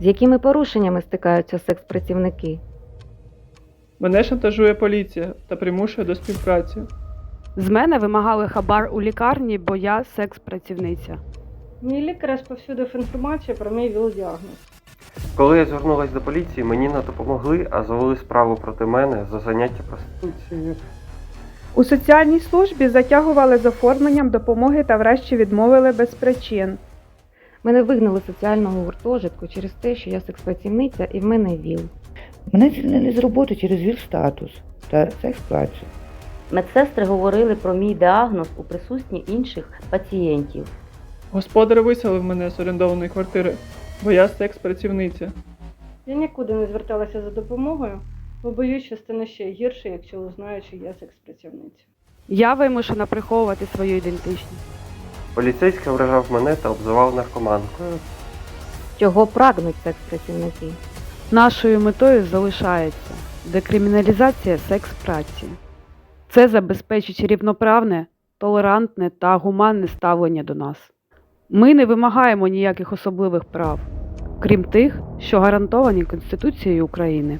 З якими порушеннями стикаються секс-працівники? Мене шантажує поліція та примушує до співпраці. З мене вимагали хабар у лікарні, бо я секс-працівниця. Мій лікар розповсюдив інформацію про мій ВІЛ-діагноз. Коли я звернулась до поліції, мені не допомогли, а завели справу проти мене за заняття проституцією. У соціальній службі затягували з оформленням допомоги та врешті відмовили без причин. Мене вигнали з соціального гуртожитку через те, що я секс-працівниця і в мене ВІЛ. Мене звільнили з роботи через ВІЛ-статус та секс-працю. Медсестри говорили про мій діагноз у присутні інших пацієнтів. Господар виселив мене з орендованої квартири, бо я секс-працівниця. Я нікуди не зверталася за допомогою, бо боюсь, що стане ще гірше, якщо узнають, що я секс-працівниця. Я вимушена приховувати свою ідентичність. Поліцейський вражав мене та обзивав наркоманкою. Чого прагнуть секс-працівники? Нашою метою залишається декриміналізація секс-праці. Це забезпечить рівноправне, толерантне та гуманне ставлення до нас. Ми не вимагаємо ніяких особливих прав, крім тих, що гарантовані Конституцією України.